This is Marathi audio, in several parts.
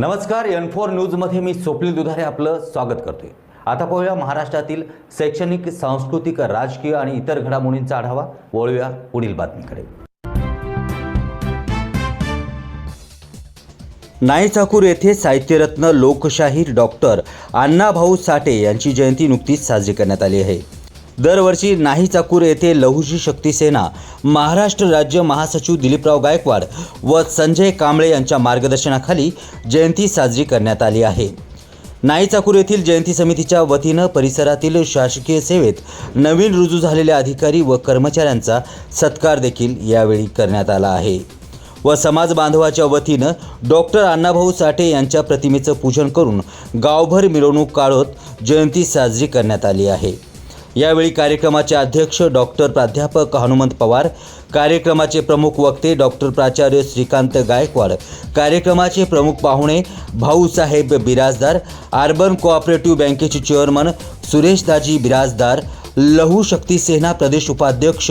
नमस्कार एन फोर न्यूजमध्ये मी स्वप्नील दुधारे आपलं स्वागत करतोय. आता पाहूया महाराष्ट्रातील शैक्षणिक सांस्कृतिक राजकीय आणि इतर घडामोडींचा आढावा. वळूया पुढील बातमीकडे. नाई चाकूर येथे साहित्यरत्न लोकशाहीर डॉक्टर अण्णाभाऊ साठे यांची जयंती नुकतीच साजरी करण्यात आली आहे. दरवर्षी नाही चाकूर येथे लहुजी शक्ती सेना महाराष्ट्र राज्य महासचिव दिलीपराव गायकवाड व संजय कांबळे यांच्या मार्गदर्शनाखाली जयंती साजरी करण्यात आली आहे. नाई चाकूर येथील जयंती समितीच्या वतीनं परिसरातील शासकीय सेवेत नवीन रुजू झालेल्या अधिकारी व कर्मचाऱ्यांचा सत्कार देखील यावेळी करण्यात आला आहे. व समाज बांधवाच्या वतीनं डॉक्टर अण्णाभाऊ साठे यांच्या प्रतिमेचं पूजन करून गावभर मिरवणूक काढत जयंती साजरी करण्यात आली आहे. यावेळी कार्यक्रमाचे अध्यक्ष डॉक्टर प्राध्यापक हनुमंत पवार कार्यक्रमाचे प्रमुख वक्ते डॉक्टर प्राचार्य श्रीकांत गायकवाड कार्यक्रमाचे प्रमुख पाहुणे भाऊसाहेब बिराजदार अर्बन कोऑपरेटिव्ह बँकेचे चेअरमन सुरेश दाजी बिराजदार लहू शक्ती सेना प्रदेश उपाध्यक्ष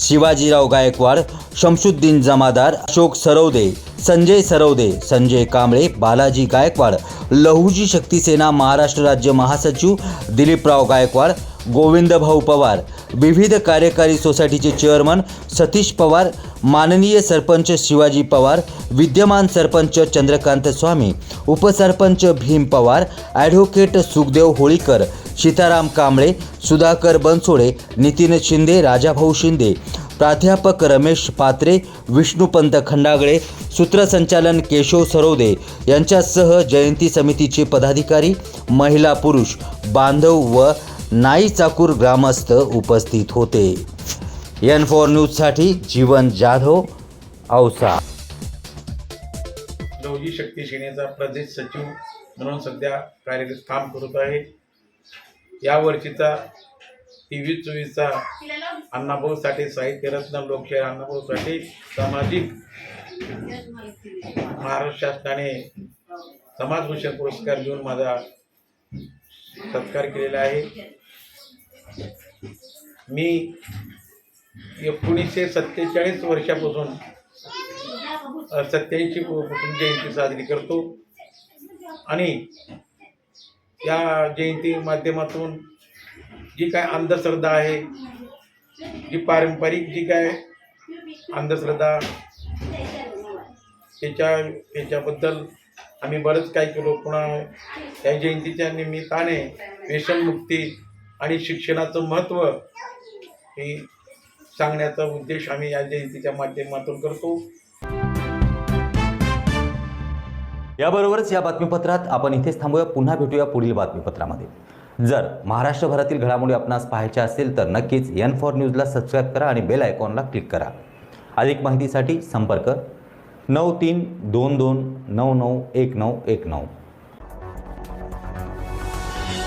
शिवाजीराव गायकवाड शमशुद्दीन जमादार अशोक सरवदे संजय सरवदे संजय कांबळे बालाजी गायकवाड लहूजी शक्ती सेना महाराष्ट्र राज्य महासचिव दिलीपराव गायकवाड गोविंदभाऊ पवार विविध कार्यकारी सोसायटीचे चेअरमन सतीश पवार माननीय सरपंच शिवाजी पवार विद्यमान सरपंच चंद्रकांत स्वामी उपसरपंच भीम पवार ॲडव्होकेट सुखदेव होळीकर सीताराम कांबळे सुधाकर बनसोडे नितीन शिंदे राजाभाऊ शिंदे प्राध्यापक रमेश पात्रे विष्णुपंत खंडागळे सूत्रसंचालन केशव सरोदे यांच्यासह जयंती समितीचे पदाधिकारी महिला पुरुष बांधव व नाई चाकूर ग्रामस्थ उपस्थित होते. एन फोर न्यूजसाठी जीवन जाधव औसा. लवजी शक्ती सेनेचा प्रदेश सचिव म्हणून सध्या कार्यरत काम करत आहे. या वर्षीचा तेवीस चोवीसचा अण्णाभाऊ साठे साहित्यरत्न लोकशाही अण्णाभाऊ साठे सामाजिक महाराष्ट्र शासनाने समाजभूषण पुरस्कार देऊन माझा सत्कार केलेला आहे. मी एकोणीसशे सत्तेचाळीस वर्षापासून सत्याऐंशी जयंती साजरी करतो. आणि या जयंती माध्यमातून जी काय अंधश्रद्धा आहे जी पारंपरिक जी काय अंधश्रद्धा त्याच्या त्याच्याबद्दल आम्ही बरंच काय केलो. पुन्हा या जयंतीच्या निमित्ताने व्यसनमुक्ती आणि शिक्षणाचं महत्त्व हे सांगण्याचा उद्देश आम्ही या जयंतीच्या माध्यमातून करतो. याबरोबरच या बातमीपत्रात आपण इथेच थांबूया. पुन्हा भेटूया पुढील बातमीपत्रामध्ये. जर महाराष्ट्रभरातील घडामोडी आपणास पाहायच्या असेल तर नक्कीच एन फॉर न्यूजला सबस्क्राईब करा आणि बेल आयकॉनला क्लिक करा. अधिक माहितीसाठी संपर्क नऊ तीन दोन दोन नऊ नऊ एक नऊ एक नऊ.